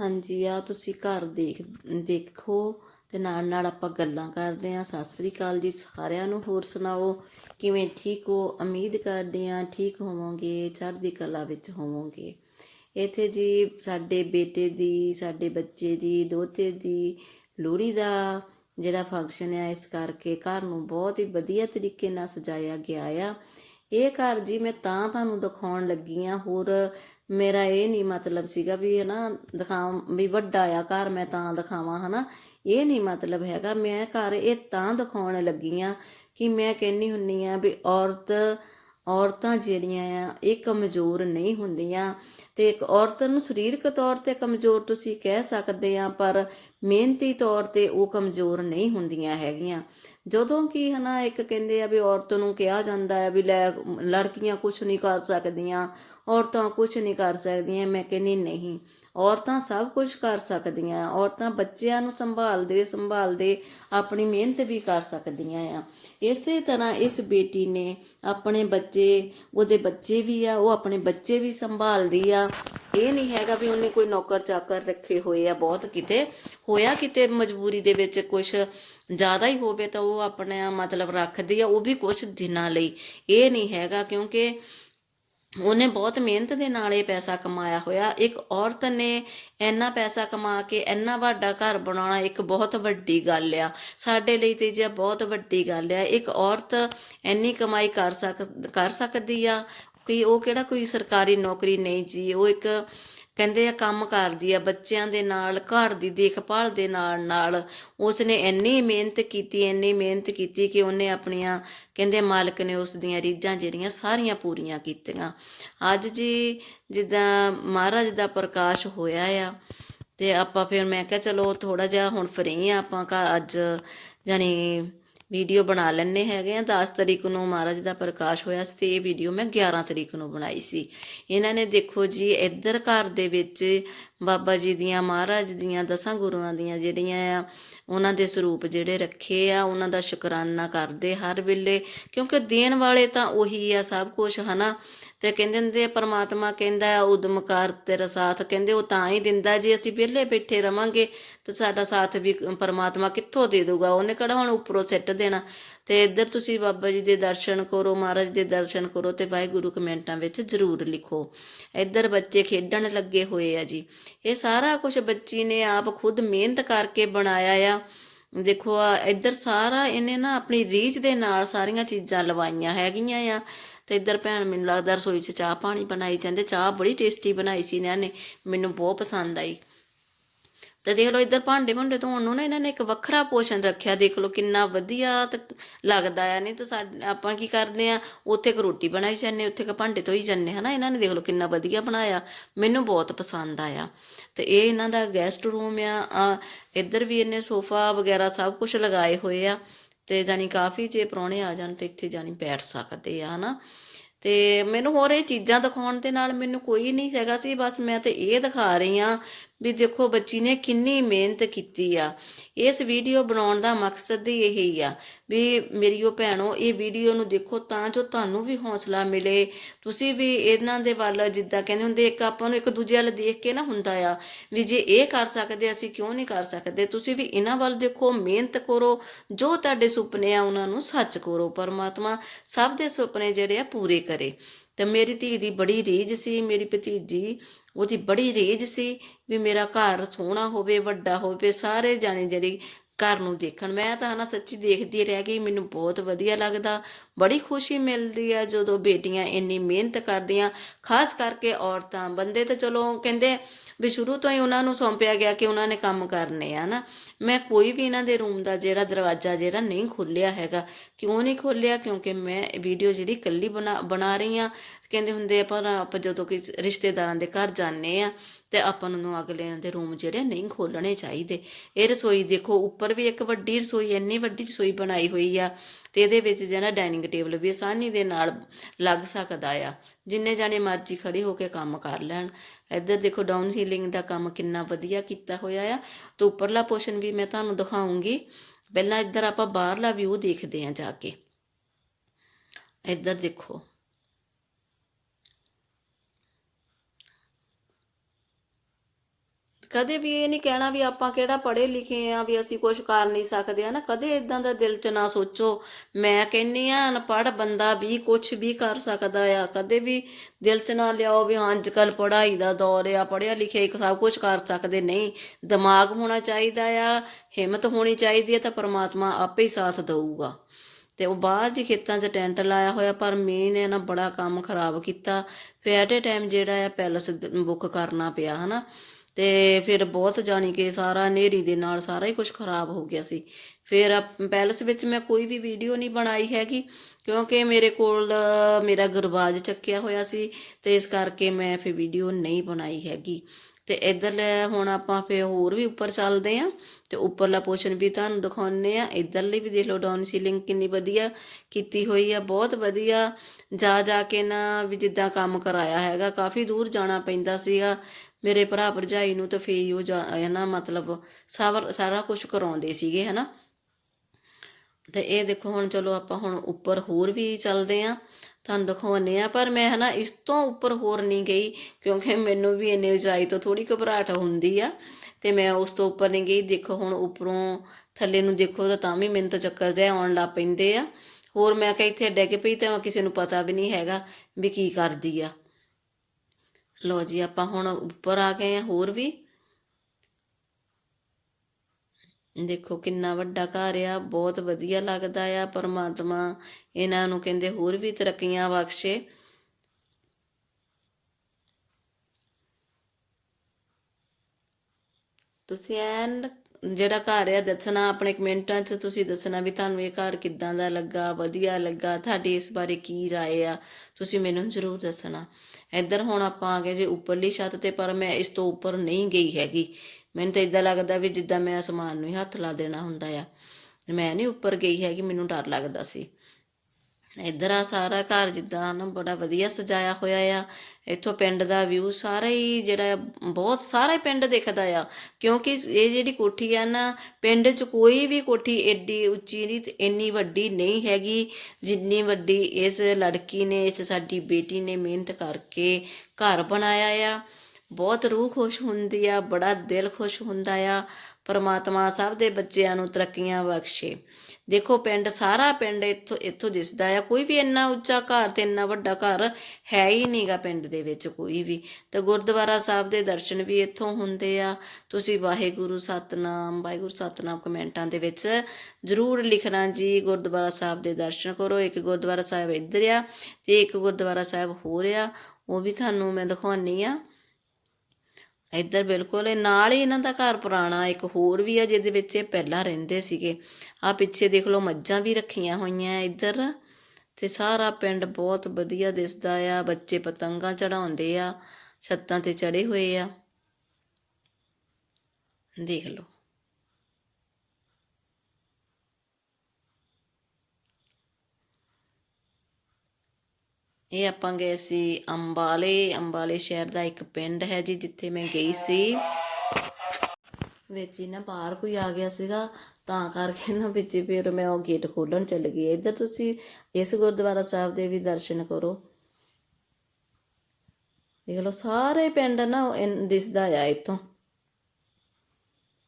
ਹਾਂਜੀ ਆ ਤੁਸੀਂ ਘਰ ਦੇਖ, ਦੇਖੋ ਅਤੇ ਨਾਲ ਨਾਲ ਆਪਾਂ ਗੱਲਾਂ ਕਰਦੇ ਹਾਂ। ਸਤਿ ਸ੍ਰੀ ਅਕਾਲ ਜੀ ਸਾਰਿਆਂ ਨੂੰ, ਹੋਰ ਸੁਣਾਓ? ਕਿਵੇਂ ਠੀਕ ਹੋ? ਉਮੀਦ ਕਰਦੇ ਹਾਂ ਠੀਕ ਹੋਵੋਗੇ, ਚੜ੍ਹਦੀ ਕਲਾ ਵਿੱਚ ਹੋਵੋਗੇ। ਇੱਥੇ ਜੀ ਸਾਡੇ ਬੇਟੇ ਦੀ, ਸਾਡੇ ਬੱਚੇ ਦੀ, ਦੋਤੇ ਦੀ, ਲੋਹੜੀ ਦਾ ਜਿਹੜਾ ਫੰਕਸ਼ਨ ਆ, ਇਸ ਕਰਕੇ ਘਰ ਨੂੰ ਬਹੁਤ ਹੀ ਵਧੀਆ ਤਰੀਕੇ ਨਾਲ ਸਜਾਇਆ ਗਿਆ ਆ। ਇਹ ਘਰ ਜੀ ਮੈਂ ਤਾਂ ਤੁਹਾਨੂੰ ਦਿਖਾਉਣ ਲੱਗੀ ਆ ਹੋਰ ਮੇਰਾ ਇਹ ਨਹੀਂ ਮਤਲਬ ਸੀਗਾ ਵੀ ਹੈ ਨਾ ਦਿਖਾਵਾਂ ਵੀ ਵੱਡਾ ਆ ਘਰ, ਮੈਂ ਤਾਂ ਦਿਖਾਵਾਂ ਹਨਾ। ਇਹ ਨਹੀਂ ਮਤਲਬ ਹੈਗਾ। ਮੈਂ ਘਰ ਇਹ ਤਾਂ ਦਿਖਾਉਣ ਲੱਗੀ ਆ ਕਿ ਮੈਂ ਕਹਿੰਨੀ ਹੁੰਨੀ ਆ ਵੀ ਔਰਤ, ਔਰਤਾਂ ਜਿਹੜੀਆਂ ਆ, ਇਹ ਕਮਜ਼ੋਰ ਨਹੀਂ ਹੁੰਦੀਆਂ। ਤੇ ਇੱਕ ਔਰਤ ਨੂੰ ਸਰੀਰਕ ਤੌਰ ਤੇ ਕਮਜ਼ੋਰ ਤੁਸੀਂ ਕਹਿ ਸਕਦੇ ਆ ਪਰ ਮਿਹਨਤੀ ਤੌਰ ਤੇ ਉਹ ਕਮਜ਼ੋਰ ਨਹੀਂ ਹੁੰਦੀਆਂ ਹੈਗੀਆਂ। ਜਦੋਂ ਕਿ ਹਨਾ, ਇੱਕ ਕਹਿੰਦੇ ਆ ਵੀ ਔਰਤ ਨੂੰ ਕਿਹਾ ਜਾਂਦਾ ਹੈ ਵੀ ਲੈ, ਲੜਕੀਆਂ ਕੁਝ ਨਹੀਂ ਕਰ ਸਕਦੀਆਂ, ਔਰਤਾਂ ਕੁਝ ਨਹੀਂ ਕਰ ਸਕਦੀਆਂ। ਮੈਂ ਕਹਿੰਦੀ, ਨਹੀਂ, ਔਰਤਾਂ ਸਭ ਕੁਝ ਕਰ ਸਕਦੀਆਂ। ਔਰਤਾਂ ਬੱਚਿਆਂ ਨੂੰ ਸੰਭਾਲਦੇ ਸੰਭਾਲਦੇ ਆਪਣੀ ਮਿਹਨਤ ਵੀ ਕਰ ਸਕਦੀਆਂ ਆ। ਇਸੇ ਤਰ੍ਹਾਂ ਇਸ ਬੇਟੀ ਨੇ ਆਪਣੇ ਬੱਚੇ, ਉਹਦੇ ਬੱਚੇ ਵੀ ਆ, ਉਹ ਆਪਣੇ ਬੱਚੇ ਵੀ ਸੰਭਾਲਦੀ ਆ। ਇਹ ਨਹੀਂ ਹੈਗਾ ਵੀ ਉਹਨੇ ਕੋਈ ਨੌਕਰ ਚਾਕਰ ਰੱਖੇ ਹੋਏ ਆ, ਬਹੁਤ ਕਿਤੇ। ਹੋਇਆ ਕਿਤੇ ਮਜਬੂਰੀ ਦੇ ਵਿੱਚ ਕੁਝ ਜ਼ਿਆਦਾ ਹੀ ਹੋਵੇ ਤਾਂ ਉਹ ਆਪਣਾ ਮਤਲਬ ਰੱਖਦੀ ਆ, ਉਹ ਵੀ ਕੁਝ ਦਿਨਾਂ ਲਈ। ਇਹ ਨਹੀਂ ਹੈਗਾ ਕਿਉਂਕਿ ਉਹਨੇ ਬਹੁਤ ਮਿਹਨਤ ਦੇ ਨਾਲ ਇਹ ਪੈਸਾ ਕਮਾਇਆ ਹੋਇਆ। ਇੱਕ ਔਰਤ ਨੇ ਇੰਨਾ ਪੈਸਾ ਕਮਾ ਕੇ ਇੰਨਾ ਵੱਡਾ ਘਰ ਬਣਾਉਣਾ ਇੱਕ ਬਹੁਤ ਵੱਡੀ ਗੱਲ ਆ। ਸਾਡੇ ਲਈ ਤੇ ਜੇ ਬਹੁਤ ਵੱਡੀ ਗੱਲ ਆ, ਇੱਕ ਔਰਤ ਇੰਨੀ ਕਮਾਈ ਕਰ ਸਕ, ਕਰ ਸਕਦੀ ਆ ਕਿ ਉਹ ਕਿਹੜਾ ਕੋਈ ਸਰਕਾਰੀ ਨੌਕਰੀ ਨਹੀਂ ਜੀ, ਉਹ ਇੱਕ ਕਹਿੰਦੇ ਆ ਕੰਮ ਕਰਦੀ ਆ, ਬੱਚਿਆਂ ਦੇ ਨਾਲ, ਘਰ ਦੀ ਦੇਖਭਾਲ ਦੇ ਨਾਲ ਨਾਲ ਉਸਨੇ ਇੰਨੀ ਮਿਹਨਤ ਕੀਤੀ, ਇੰਨੀ ਮਿਹਨਤ ਕੀਤੀ ਕਿ ਉਹਨੇ ਆਪਣੀਆਂ ਕਹਿੰਦੇ ਮਾਲਕ ਨੇ ਉਸ ਦੀਆਂ ਰੀਝਾਂ ਜਿਹੜੀਆਂ ਸਾਰੀਆਂ ਪੂਰੀਆਂ ਕੀਤੀਆਂ। ਅੱਜ ਜੀ ਜਿੱਦਾਂ ਮਹਾਰਾਜ ਦਾ ਪ੍ਰਕਾਸ਼ ਹੋਇਆ ਆ ਤੇ ਆਪਾਂ ਫਿਰ ਮੈਂ ਕਿਹਾ ਚਲੋ ਥੋੜਾ ਜਿਹਾ ਹੁਣ ਫਰੀ ਆ, ਆਪਾਂ ਘਰ ਅੱਜ ਜਾਨੀ ਵੀਡੀਓ ਬਣਾ ਲੈਣੇ ਹੈਗੇ ਆ। 10 ਤਰੀਕ ਨੂੰ ਮਹਾਰਾਜ ਦਾ ਪ੍ਰਕਾਸ਼ ਹੋਇਆ ਸੀ ਤੇ ਇਹ ਵੀਡੀਓ ਮੈਂ 11 ਤਰੀਕ ਨੂੰ ਬਣਾਈ ਸੀ। ਇਹਨਾਂ ਨੇ ਦੇਖੋ ਜੀ, ਇੱਧਰ ਘਰ ਦੇ ਵਿੱਚ ਬਾਬਾ ਜੀ ਦੀਆਂ, ਮਹਾਰਾਜ ਦੀਆਂ ਦਸਾਂ ਗੁਰੂਆਂ ਦੀਆਂ ਜਿਹੜੀਆਂ ਆ, ਉਹਨਾਂ ਦੇ ਸਰੂਪ ਜਿਹੜੇ ਰੱਖੇ ਆ, ਉਹਨਾਂ ਦਾ ਸ਼ੁਕਰਾਨਾ ਕਰਦੇ ਹਰ ਵੇਲੇ। ਕਿਉਂਕਿ ਦੇਣ ਵਾਲੇ ਤਾਂ ਉਹੀ ਆ ਸਭ ਕੁਝ ਹਨਾ? ਤੇ ਕਹਿੰਦੇ ਹੁੰਦੇ ਪਰਮਾਤਮਾ ਕਹਿੰਦਾ ਆ ਉਦਮ ਕਰ ਤੇਰਾ ਸਾਥ। ਕਹਿੰਦੇ ਉਹ ਤਾਂ ਹੀ ਦਿੰਦਾ ਜੇ ਅਸੀਂ ਵਿਹਲੇ ਬੈਠੇ ਰਵਾਂਗੇ, ਤੇ ਸਾਡਾ ਸਾਥ ਵੀ ਪਰਮਾਤਮਾ ਕਿੱਥੋਂ ਦੇ ਦੂਗਾ ਉਹਨੇ ਕਿਹੜਾ ਹੁਣ ਉੱਪਰੋਂ ਸਿੱਟ ਦੇਣਾ? ਤੇ ਇੱਧਰ ਤੁਸੀਂ ਬਾਬਾ ਜੀ ਦੇ ਦਰਸ਼ਨ ਕਰੋ, ਮਹਾਰਾਜ ਦੇ ਦਰਸ਼ਨ ਕਰੋ ਤੇ ਵਾਹਿਗੁਰੂ ਕਮੈਂਟਾਂ ਵਿੱਚ ਜ਼ਰੂਰ ਲਿਖੋ। ਇੱਧਰ ਬੱਚੇ ਖੇਡਣ ਲੱਗੇ ਹੋਏ ਆ ਜੀ। ਇਹ ਸਾਰਾ ਕੁਝ ਬੱਚੀ ਨੇ ਆਪ ਖੁਦ ਮਿਹਨਤ ਕਰਕੇ ਬਣਾਇਆ ਆ। ਦੇਖੋ ਆ, ਇੱਧਰ ਸਾਰਾ ਇਹਨੇ ਨਾ ਆਪਣੀ ਰੀਝ ਦੇ ਨਾਲ ਸਾਰੀਆਂ ਚੀਜ਼ਾਂ ਲਵਾਈਆਂ ਹੈਗੀਆਂ ਆ। ਤੇ ਇੱਧਰ ਭੈਣ ਮੈਨੂੰ ਲੱਗਦਾ ਰਸੋਈ 'ਚ ਚਾਹ ਪਾਣੀ ਬਣਾਈ ਜਾਂਦੇ, ਚਾਹ ਬੜੀ ਟੇਸਟੀ ਬਣਾਈ ਸੀ ਇਹਨਾਂ ਨੇ ਮੈਨੂੰ ਬਹੁਤ ਪਸੰਦ ਆਈ। ਤੇ ਦੇਖ ਲਓ ਇੱਧਰ ਭਾਂਡੇ ਭੁੰਡੇ ਧੋਣ ਨੂੰ ਨਾ ਇਹਨਾਂ ਨੇ ਇੱਕ ਵੱਖਰਾ ਪੋਸ਼ਨ ਰੱਖਿਆ, ਦੇਖ ਲਓ ਕਿੰਨਾ ਵਧੀਆ ਲੱਗਦਾ ਆ, ਨਹੀਂ ਤਾਂ ਸਾਡੇ ਆਪਾਂ ਕੀ ਕਰਦੇ ਆ, ਉੱਥੇ ਕ ਰੋਟੀ ਬਣਾਈ ਜਾਂਦੇ, ਉੱਥੇ ਇੱਕ ਭਾਂਡੇ ਧੋਈ ਜਾਂਦੇ, ਹਨਾ, ਇਹਨਾਂ ਨੇ ਦੇਖ ਲਓ ਕਿੰਨਾ ਵਧੀਆ ਬਣਾਇਆ, ਮੈਨੂੰ ਬਹੁਤ ਪਸੰਦ ਆਇਆ। ਤੇ ਇਹ ਇਹਨਾਂ ਦਾ ਗੈਸਟ ਰੂਮ ਆ ਆ ਇੱਧਰ ਵੀ ਇਹਨੇ ਸੋਫਾ ਵਗੈਰਾ ਸਭ ਕੁਝ ਲਗਾਏ ਹੋਏ ਆ। ਤੇ ਜਾਨੀ ਕਾਫੀ ਜੇ ਪ੍ਰਾਹੁਣੇ ਆ ਜਾਣ ਤੇ ਇੱਥੇ ਜਾਨੀ ਬੈਠ ਸਕਦੇ ਆ, ਹਨਾ। ਤੇ ਮੈਨੂੰ ਹੋਰ ਇਹ ਚੀਜ਼ਾਂ ਦਿਖਾਉਣ ਦੇ ਨਾਲ ਮੈਨੂੰ ਕੋਈ ਨਹੀਂ ਹੈਗਾ ਸੀ, ਬਸ ਮੈਂ ਤੇ ਇਹ ਦਿਖਾ ਰਹੀ ਆ ਵੀ ਦੇਖੋ ਬੱਚੀ ਨੇ ਕਿੰਨੀ ਮਿਹਨਤ ਕੀਤੀ ਆ। ਇਸ ਵੀਡੀਓ ਬਣਾਉਣ ਦਾ ਮਕਸਦ ਹੀ ਇਹੀ ਆ ਵੀ ਮੇਰੀ ਭੈਣੋ, ਇਹ ਵੀਡੀਓ ਨੂੰ ਦੇਖੋ ਤਾਂ ਜੋ ਤੁਹਾਨੂੰ ਵੀ ਹੌਸਲਾ ਮਿਲੇ। ਤੁਸੀਂ ਵੀ ਇਹਨਾਂ ਦੇ ਵੱਲ ਜਿੱਦਾਂ ਕਹਿੰਦੇ ਹੁੰਦੇ, ਇੱਕ ਆਪਾਂ ਨੂੰ ਇੱਕ ਦੂਜੇ ਵੱਲ ਦੇਖ ਕੇ ਨਾ ਹੁੰਦਾ ਆ ਵੀ ਜੇ ਇਹ ਕਰ ਸਕਦੇ, ਅਸੀਂ ਕਿਉਂ ਨਹੀਂ ਕਰ ਸਕਦੇ? ਤੁਸੀਂ ਵੀ ਇਹਨਾਂ ਵੱਲ ਦੇਖੋ, ਮਿਹਨਤ ਕਰੋ, ਜੋ ਤੁਹਾਡੇ ਸੁਪਨੇ ਆ ਉਹਨਾਂ ਨੂੰ ਸੱਚ ਕਰੋ, ਪਰਮਾਤਮਾ ਸਭ ਦੇ ਸੁਪਨੇ ਜਿਹੜੇ ਆ ਪੂਰੇ ਕਰੇ। ਤੇ ਮੇਰੀ ਧੀ ਦੀ ਬੜੀ ਰੀਝ ਸੀ, ਮੇਰੀ ਭਤੀਜੀ ਉਹਦੀ ਬੜੀ ਰੀਝ ਸੀ ਵੀ ਮੇਰਾ ਘਰ ਸੋਹਣਾ ਹੋਵੇ, ਵੱਡਾ ਹੋਵੇ, ਸਾਰੇ ਜਾਣੇ ਜਿਹੜੀ ਘਰ ਨੂੰ ਦੇਖਣ। ਮੈਂ ਤਾਂ ਨਾ ਸੱਚੀ ਦੇਖਦੀ ਰਹਿ ਗਈ, ਮੈਨੂੰ ਬਹੁਤ ਵਧੀਆ ਲੱਗਦਾ। ਬੜੀ ਖੁਸ਼ੀ ਮਿਲਦੀ ਆ ਜਦੋਂ ਬੇਟੀਆਂ ਇੰਨੀ ਮਿਹਨਤ ਕਰਦੀਆਂ, ਖਾਸ ਕਰਕੇ ਔਰਤਾਂ। ਬੰਦੇ ਤਾਂ ਚਲੋ ਕਹਿੰਦੇ ਵੀ ਸ਼ੁਰੂ ਤੋਂ ਹੀ ਉਹਨਾਂ ਨੂੰ ਸੌਂਪਿਆ ਗਿਆ ਕਿ ਉਹਨਾਂ ਨੇ ਕੰਮ ਕਰਨੇ ਆ ਨਾ। ਮੈਂ ਕੋਈ ਵੀ ਇਹਨਾਂ ਦੇ ਰੂਮ ਦਾ ਜਿਹੜਾ ਦਰਵਾਜ਼ਾ ਜਿਹੜਾ ਨਹੀਂ ਖੋਲਿਆ ਹੈਗਾ ਕਿਉਂ ਨਹੀਂ ਖੋਲਿਆ ਕਿਉਂਕਿ ਮੈਂ ਵੀਡੀਓ ਜਿਹੜੀ ਇਕੱਲੀ ਬਣਾ ਬਣਾ ਰਹੀ ਆ ਕਹਿੰਦੇ ਹੁੰਦੇ ਆ ਪਰ ਆਪਾਂ ਜਦੋਂ ਕਿ ਰਿਸ਼ਤੇਦਾਰਾਂ ਦੇ ਘਰ ਜਾਂਦੇ ਆ ਤੇ ਆਪਾਂ ਨੂੰ ਅਗਲੇ ਦੇ ਰੂਮ ਜਿਹੜੇ ਨਹੀਂ ਖੋਲਣੇ ਚਾਹੀਦੇ। ਇਹ ਰਸੋਈ ਦੇਖੋ, ਉੱਪਰ ਵੀ ਇੱਕ ਵੱਡੀ ਰਸੋਈ, ਇੰਨੀ ਵੱਡੀ ਰਸੋਈ ਬਣਾਈ ਹੋਈ ਆ ਤੇ ਇਹਦੇ ਵਿੱਚ ਜਿਹੜਾ ਡਾਈਨਿੰਗ ਟੇਬਲ ਵੀ ਆਸਾਨੀ ਦੇ ਨਾਲ ਲੱਗ ਸਕਦਾ ਆ। ਜਿੰਨੇ ਜਾਣੇ ਮਰਜ਼ੀ ਖੜੇ ਹੋ ਕੇ ਕੰਮ ਕਰ ਲੈਣ। ਇੱਧਰ ਦੇਖੋ ਡਾਊਨ ਸੀਲਿੰਗ ਦਾ ਕੰਮ ਕਿੰਨਾ ਵਧੀਆ ਕੀਤਾ ਹੋਇਆ ਆ। ਤੇ ਉੱਪਰਲਾ ਪੋਰਸ਼ਨ ਵੀ ਮੈਂ ਤੁਹਾਨੂੰ ਦਿਖਾਉਂਗੀ। ਪਹਿਲਾਂ ਇੱਧਰ ਆਪਾਂ ਬਾਹਰਲਾ ਵਿਊ ਦੇਖਦੇ ਹਾਂ ਜਾ ਕੇ। ਇੱਧਰ ਦੇਖੋ। ਕਦੇ ਵੀ ਇਹ ਨਹੀਂ ਕਹਿਣਾ ਵੀ ਆਪਾਂ ਕਿਹੜਾ ਪੜ੍ਹੇ ਲਿਖੇ ਆ ਵੀ ਅਸੀਂ ਕੁਝ ਕਰ ਨਹੀਂ ਸਕਦੇ, ਹਨਾ? ਕਦੇ ਇਦਾਂ ਦਾ ਦਿਲ 'ਚ ਨਾ ਸੋਚੋ। ਮੈਂ ਕਹਿੰਨੀ ਆ, ਅਨਪੜ੍ਹ ਬੰਦਾ ਵੀ ਕੁਝ ਵੀ ਕਰ ਸਕਦਾ ਆ। ਕਦੇ ਵੀ ਦਿਲ 'ਚ ਨਾ ਲਿਆਓ ਵੀ ਹਾਂ ਅੱਜ ਪੜ੍ਹਾਈ ਦਾ ਦੌਰ ਆ, ਪੜ੍ਹਿਆ ਲਿਖਿਆ ਇੱਕ ਸਭ ਕੁਝ ਕਰ ਸਕਦੇ। ਨਹੀਂ, ਦਿਮਾਗ ਹੋਣਾ ਚਾਹੀਦਾ ਆ, ਹਿੰਮਤ ਹੋਣੀ ਚਾਹੀਦੀ ਹੈ ਤਾਂ ਪ੍ਰਮਾਤਮਾ ਆਪੇ ਹੀ ਸਾਥ ਦਊਗਾ। ਤੇ ਉਹ ਬਾਹਰ ਜੀ ਖੇਤਾਂ 'ਚ ਟੈਂਟ ਲਾਇਆ ਹੋਇਆ, ਪਰ ਮੀਂਹ ਨੇ ਨਾ ਬੜਾ ਕੰਮ ਖਰਾਬ ਕੀਤਾ। ਫਿਰ ਐਟ ਟਾਈਮ ਜਿਹੜਾ ਆ ਪੈਲਸ ਬੁੱਕ ਕਰਨਾ ਪਿਆ, ਹਨਾ? ਤੇ ਫਿਰ ਬਹੁਤ ਜਾਣੀ ਕਿ ਸਾਰਾ ਹਨੇਰੀ ਦੇ ਨਾਲ ਸਾਰਾ ਹੀ ਕੁਝ ਖਰਾਬ ਹੋ ਗਿਆ ਸੀ। ਫਿਰ ਆਪ- ਪੈਲਸ ਵਿੱਚ ਮੈਂ ਕੋਈ ਵੀ ਵੀਡੀਓ ਨਹੀਂ ਬਣਾਈ ਹੈਗੀ, ਕਿਉਂਕਿ ਮੇਰੇ ਕੋਲ, ਮੇਰਾ ਗਰਵਾਜ਼ ਚੱਕਿਆ ਹੋਇਆ ਸੀ ਤੇ ਇਸ ਕਰਕੇ ਮੈਂ ਫਿਰ ਵੀਡੀਓ ਨਹੀਂ ਬਣਾਈ ਹੈਗੀ। ਤੇ ਇੱਧਰ ਹੁਣ ਆਪਾਂ ਫਿਰ ਹੋਰ ਵੀ ਉੱਪਰ ਚੱਲਦੇ ਆਂ ਤੇ ਉੱਪਰਲਾ ਪੋਰਸ਼ਨ ਵੀ ਤੁਹਾਨੂੰ ਦਿਖਾਉਂਦੇ ਆ ਇੱਧਰਲੀ ਵੀ ਦੇਖ ਲਓ ਡਾਊਨ ਸੀਲਿੰਗ ਕਿੰਨੀ ਵਧੀਆ ਕੀਤੀ ਹੋਈ ਆ, ਬਹੁਤ ਵਧੀਆ। ਜਾ ਜਾ ਕੇ ਨਾ ਵੀ ਜਿੱਦਾਂ ਕੰਮ ਕਰਾਇਆ ਹੈਗਾ, ਕਾਫੀ ਦੂਰ ਜਾਣਾ ਪੈਂਦਾ ਸੀਗਾ। ਮੇਰੇ ਭਰਾ ਭਰਜਾਈ ਨੂੰ ਤਾਂ ਫੇਰ ਉਹ ਜਾ- ਮਤਲਬ ਸਾਰਾ ਸਾਰਾ ਕੁਝ ਕਰਾਉਂਦੇ ਸੀਗੇ, ਹਨਾ। ਤੇ ਇਹ ਦੇਖੋ ਹੁਣ ਚਲੋ ਆਪਾਂ ਹੁਣ ਉੱਪਰ ਹੋਰ ਵੀ ਚੱਲਦੇ ਆਂ, ਤੁਹਾਨੂੰ ਦਿਖਾਉਂਦੇ ਆ, ਪਰ ਮੈਂ ਹਨਾ ਇਸ ਤੋਂ ਉੱਪਰ ਹੋਰ ਨਹੀਂ ਗਈ, ਕਿਉਂਕਿ ਮੈਨੂੰ ਵੀ ਇੰਨੇ ਉਚਾਈ ਤੋਂ ਥੋੜੀ ਘਬਰਾਹਟ ਹੁੰਦੀ ਆ। ਤੇ ਮੈਂ ਉਸ ਤੋਂ ਉੱਪਰ ਨਹੀਂ ਗਈ, ਦੇਖੋ ਹੁਣ ਉੱਪਰੋਂ ਥੱਲੇ ਨੂੰ ਦੇਖੋ ਤਾਂ ਤਾਂ ਵੀ ਮੈਨੂੰ ਤਾਂ ਚੱਕਰ ਜਿਹਾ ਆਉਣ ਲੱਗ ਪੈਂਦੇ ਆ। ਹੋਰ ਮੈਂ ਕਿਹਾ ਇੱਥੇ ਡਿੱਗ ਪਈ ਤਾਂ ਕਿਸੇ ਨੂੰ ਪਤਾ ਵੀ ਨਹੀਂ ਹੈਗਾ ਵੀ ਕੀ ਕਰਦੀ ਆ। ਲੋ ਜੀ, ਆਪਾਂ ਹੁਣ ਉੱਪਰ ਆ ਗਏ ਆ ਹੋਰ ਵੀ। ਦੇਖੋ ਕਿੰਨਾ ਵੱਡਾ ਘਰ ਆ, ਬਹੁਤ ਵਧੀਆ ਲੱਗਦਾ ਆ ਪਰਮਾਤਮਾ। ਇਹਨਾਂ ਨੂੰ ਕਹਿੰਦੇ ਹੋਰ ਵੀ ਤਰੱਕੀਆਂ ਬਖਸ਼ੇ। ਤੁਸੀਂ ਐਨ ਜਿਹੜਾ ਘਰ ਆ ਦੱਸਣਾ ਆਪਣੇ ਕਮੈਂਟਾਂ 'ਚ ਤੁਸੀਂ ਦੱਸਣਾ ਵੀ ਤੁਹਾਨੂੰ ਇਹ ਘਰ ਕਿੱਦਾਂ ਦਾ ਲੱਗਾ ਵਧੀਆ ਲੱਗਾ ਤੁਹਾਡੀ ਇਸ ਬਾਰੇ ਕੀ رائے ਆ ਤੁਸੀਂ ਮੈਨੂੰ ਜ਼ਰੂਰ ਦੱਸਣਾ ਇੱਧਰ ਹੁਣ ਆਪਾਂ ਆ ਗਏ ਜੇ ਉੱਪਰਲੀ ਛੱਤ ਤੇ ਪਰ ਮੈਂ ਇਸ ਤੋਂ ਉੱਪਰ ਨਹੀਂ ਗਈ ਹੈਗੀ ਮੈਨੂੰ ਤਾਂ ਇਦਾਂ ਲੱਗਦਾ ਵੀ ਜਿੱਦਾਂ ਮੈਂ ਅਸਮਾਨ ਨੂੰ ਹੀ ਹੱਥ ਲਾ ਦੇਣਾ ਹੁੰਦਾ ਆ ਤੇ ਮੈਂ ਨਹੀਂ ਉੱਪਰ ਗਈ ਹੈਗੀ ਮੈਨੂੰ ਡਰ ਲੱਗਦਾ ਸੀ ਇੱਧਰ ਆ ਸਾਰਾ ਘਰ ਜਿੱਦਾਂ ਨਾ ਬੜਾ ਵਧੀਆ ਸਜਾਇਆ ਹੋਇਆ ਆ। ਇੱਥੋਂ ਪਿੰਡ ਦਾ ਵਿਊ ਸਾਰਾ ਹੀ ਜਿਹੜਾ ਬਹੁਤ ਸਾਰਾ ਹੀ ਪਿੰਡ ਦਿਖਦਾ ਆ। ਕਿਉਂਕਿ ਇਹ ਜਿਹੜੀ ਕੋਠੀ ਆ ਨਾ, ਪਿੰਡ 'ਚ ਕੋਈ ਵੀ ਕੋਠੀ ਏਡੀ ਉੱਚੀ ਨਹੀਂ ਤੇ ਇੰਨੀ ਵੱਡੀ ਨਹੀਂ ਹੈਗੀ। ਜਿੰਨੀ ਵੱਡੀ ਇਸ ਲੜਕੀ ਨੇ, ਇਸ ਸਾਡੀ ਬੇਟੀ ਨੇ ਮਿਹਨਤ ਕਰਕੇ ਘਰ ਬਣਾਇਆ ਆ। ਬਹੁਤ ਰੂਹ ਖੁਸ਼ ਹੁੰਦੀ ਆ, ਬੜਾ ਦਿਲ ਖੁਸ਼ ਹੁੰਦਾ ਆ। ਪਰਮਾਤਮਾ ਸਭ ਦੇ ਬੱਚਿਆਂ ਨੂੰ ਤਰੱਕੀਆਂ ਬਖਸ਼ੇ। ਦੇਖੋ ਪਿੰਡ, ਸਾਰਾ ਪਿੰਡ ਇੱਥੋਂ ਇੱਥੋਂ ਦਿਸਦਾ ਆ। ਕੋਈ ਵੀ ਇੰਨਾ ਉੱਚਾ ਘਰ ਤੇ ਇੰਨਾ ਵੱਡਾ ਘਰ ਹੈ ਹੀ ਨਹੀਂਗਾ ਪਿੰਡ ਦੇ ਵਿੱਚ ਕੋਈ ਵੀ। ਤੇ ਗੁਰਦੁਆਰਾ ਸਾਹਿਬ ਦੇ ਦਰਸ਼ਨ ਵੀ ਇੱਥੋਂ ਹੁੰਦੇ ਆ। ਤੁਸੀਂ ਵਾਹਿਗੁਰੂ ਸਤਨਾਮ ਵਾਹਿਗੁਰੂ ਸਤਨਾਮ ਕਮੈਂਟਾਂ ਦੇ ਵਿੱਚ ਜ਼ਰੂਰ ਲਿਖਣਾ ਜੀ। ਗੁਰਦੁਆਰਾ ਸਾਹਿਬ ਦੇ ਦਰਸ਼ਨ ਕਰੋ। ਇੱਕ ਗੁਰਦੁਆਰਾ ਸਾਹਿਬ ਇੱਧਰ ਆ ਤੇ ਇੱਕ ਗੁਰਦੁਆਰਾ ਸਾਹਿਬ ਹੋਰ ਆ। ਉਹ ਵੀ ਤੁਹਾਨੂੰ ਮੈਂ ਦਿਖਾਉਣੀ ਆ। ਇੱਧਰ ਬਿਲਕੁਲ, ਇਹ ਨਾਲ ਹੀ ਇਹਨਾਂ ਦਾ ਘਰ ਪੁਰਾਣਾ, ਇੱਕ ਹੋਰ ਵੀ ਆ ਜਿਹਦੇ ਵਿੱਚ ਇਹ ਪਹਿਲਾਂ ਰਹਿੰਦੇ ਸੀਗੇ। ਆ ਪਿੱਛੇ ਦੇਖ ਲਓ, ਮੱਝਾਂ ਵੀ ਰੱਖੀਆਂ ਹੋਈਆਂ ਇੱਧਰ। ਤੇ ਸਾਰਾ ਪਿੰਡ ਬਹੁਤ ਵਧੀਆ ਦਿਸਦਾ ਆ, ਬੱਚੇ ਪਤੰਗਾਂ ਚੜਾਉਂਦੇ ਆ, ਛੱਤਾਂ ਤੇ ਚੜੇ ਹੋਏ ਆ। ਦੇਖ ਲਓ। ਇਹ ਆਪਾਂ ਗਏ ਸੀ ਅੰਬਾਲੇ ਅੰਬਾਲੇ ਸ਼ਹਿਰ ਦਾ ਇੱਕ ਪਿੰਡ ਹੈ ਜੀ, ਜਿੱਥੇ ਮੈਂ ਗਈ ਸੀ। ਵਿੱਚ ਹੀ ਨਾ ਬਾਹਰ ਕੋਈ ਆ ਗਿਆ ਸੀਗਾ, ਤਾਂ ਕਰਕੇ ਨਾ ਵਿੱਚ ਫਿਰ ਮੈਂ ਉਹ ਗੇਟ ਖੋਲਣ ਚੱਲ ਗਈ। ਇੱਧਰ ਤੁਸੀਂ ਇਸ ਗੁਰਦੁਆਰਾ ਸਾਹਿਬ ਦੇ ਵੀ ਦਰਸ਼ਨ ਕਰੋ। ਦੇਖ ਲਓ, ਸਾਰੇ ਪਿੰਡ ਨਾ ਦਿਸਦਾ ਆ ਇੱਥੋਂ।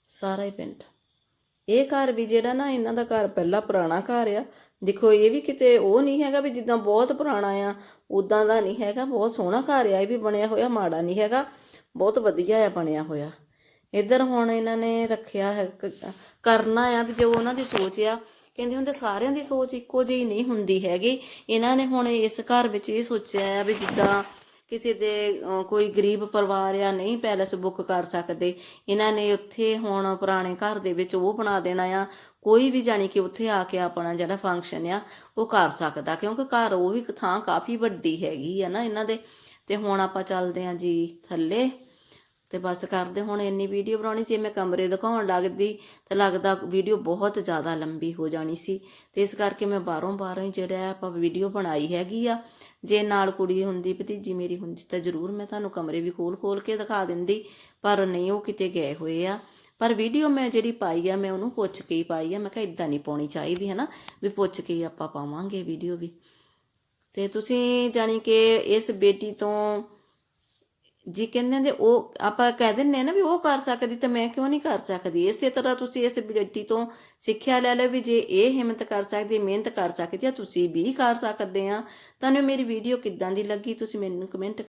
ਸਾਰਾ ਹੀ ਪਿੰਡ। ਇਹ ਘਰ ਵੀ ਜਿਹੜਾ ਨਾ ਇਹਨਾਂ ਦਾ ਘਰ ਪਹਿਲਾ ਪੁਰਾਣਾ ਘਰ ਆ ਦੇਖੋ, ਇਹ ਵੀ ਕਿਤੇ ਉਹ ਨਹੀਂ ਹੈਗਾ ਵੀ ਜਿੱਦਾਂ ਬਹੁਤ ਪੁਰਾਣਾ ਆ ਉਦਾਂ ਦਾ ਨਹੀਂ ਹੈਗਾ, ਬਹੁਤ ਸੋਹਣਾ ਘਰ ਆ, ਇਹ ਵੀ ਬਣਿਆ ਹੋਇਆ, ਮਾੜਾ ਨਹੀਂ ਹੈਗਾ, ਬਹੁਤ ਵਧੀਆ ਆ, ਬਣਿਆ ਹੋਇਆ। ਇੱਧਰ ਹੁਣ ਇਹਨਾਂ ਨੇ ਰੱਖਿਆ ਹੈ ਕਰਨਾ ਆ ਵੀ ਜੋ ਉਹਨਾਂ ਦੀ ਸੋਚ ਆ, ਕਹਿੰਦੇ ਹੁੰਦੇ ਸਾਰਿਆਂ ਦੀ ਸੋਚ ਇੱਕੋ ਜਿਹੀ ਨਹੀਂ ਹੁੰਦੀ ਹੈਗੀ। ਇਹਨਾਂ ਨੇ ਹੁਣ ਇਸ ਘਰ ਵਿੱਚ ਇਹ ਸੋਚਿਆ ਆ ਵੀ ਜਿੱਦਾਂ ਕਿਸੇ ਦੇ ਕੋਈ ਗਰੀਬ ਪਰਿਵਾਰ ਆ, ਨਹੀਂ ਪੈਲਸ ਬੁੱਕ ਕਰ ਸਕਦੇ, ਇਹਨਾਂ ਨੇ ਉੱਥੇ ਹੁਣ ਪੁਰਾਣੇ ਘਰ ਦੇ ਵਿੱਚ ਉਹ ਬਣਾ ਦੇਣਾ ਆ ਕੋਈ ਵੀ ਜਾਣੀ ਕਿ ਉੱਥੇ ਆ ਕੇ ਆਪਣਾ ਜਿਹੜਾ ਫੰਕਸ਼ਨ ਆ, ਉਹ ਕਰ ਸਕਦਾ, ਕਿਉਂਕਿ ਘਰ ਉਹ ਵੀ ਥਾਂ ਕਾਫੀ ਵੱਡੀ ਹੈਗੀ ਆ ਨਾ ਇਹਨਾਂ ਦੇ। ਤੇ ਹੁਣ ਆਪਾਂ ਚੱਲਦੇ ਆਂ ਜੀ ਥੱਲੇ, ਤੇ ਬਸ ਕਰਦੇ ਹੁਣ ਇੰਨੀ ਵੀਡੀਓ ਬਣਾਉਣੀ, ਜੇ ਮੈਂ ਕਮਰੇ ਦਿਖਾਉਣ ਲੱਗਦੀ, ਤਾਂ ਲੱਗਦਾ ਵੀਡੀਓ ਬਹੁਤ ਜ਼ਿਆਦਾ ਲੰਬੀ ਹੋ ਜਾਣੀ ਸੀ। ਤੇ ਇਸ ਕਰਕੇ ਮੈਂ ਬਾਹਰੋਂ ਬਾਹਰੋਂ ਹੀ ਜਿਹੜਾ ਆਪਾਂ ਵੀਡੀਓ ਬਣਾਈ ਹੈਗੀ ਆ, ਜੇ ਨਾਲ ਕੁੜੀ ਹੁੰਦੀ, ਭਤੀਜੀ ਮੇਰੀ ਹੁੰਦੀ, ਤਾਂ ਜ਼ਰੂਰ ਮੈਂ ਤੁਹਾਨੂੰ ਕਮਰੇ ਵੀ ਖੋਲ ਖੋਲ ਕੇ ਦਿਖਾ ਦਿੰਦੀ, ਪਰ ਨਹੀਂ ਉਹ ਕਿਤੇ ਗਏ ਹੋਏ ਆ। ਪਰ ਵੀਡੀਓ ਮੈਂ ਜਿਹੜੀ ਪਾਈ ਆ, ਮੈਂ ਉਹਨੂੰ ਪੁੱਛ ਕੇ ਹੀ ਪਾਈ ਆ। ਮੈਂ ਕਿਹਾ ਇਦਾਂ ਨਹੀਂ ਪਾਉਣੀ ਚਾਹੀਦੀ ਹੈ ਨਾ ਵੀ ਪੁੱਛ ਕੇ ਹੀ ਆਪਾਂ ਪਾਵਾਂਗੇ ਵੀਡੀਓ ਵੀ। ਤੇ ਤੁਸੀਂ ਜਾਣੀ ਕਿ ਇਸ ਬੇਟੀ ਤੋਂ ਜੀ ਕਹਿੰਦੇ ਨੇ, ਉਹ ਆਪਾਂ ਕਹਿ ਦਿੰਨੇ ਨਾ ਵੀ ਉਹ ਕਰ ਸਕਦੀ ਤਾਂ ਮੈਂ ਕਿਉਂ ਨਹੀਂ ਕਰ ਸਕਦੀ? ਇਸੇ ਤਰ੍ਹਾਂ ਤੁਸੀਂ ਇਸ ਬੇਟੀ ਤੋਂ ਸਿੱਖਿਆ ਲੈ ਲਓ ਵੀ ਜੇ ਇਹ ਹਿੰਮਤ ਕਰ ਸਕਦੀ, ਮਿਹਨਤ ਕਰ ਸਕਦੀ ਆ, ਤੁਸੀਂ ਵੀ ਕਰ ਸਕਦੇ ਆ। ਤੁਹਾਨੂੰ ਮੇਰੀ ਵੀਡੀਓ ਕਿੱਦਾਂ ਦੀ ਲੱਗੀ? ਤੁਸੀਂ ਮੈਨੂੰ ਕਮੈਂਟ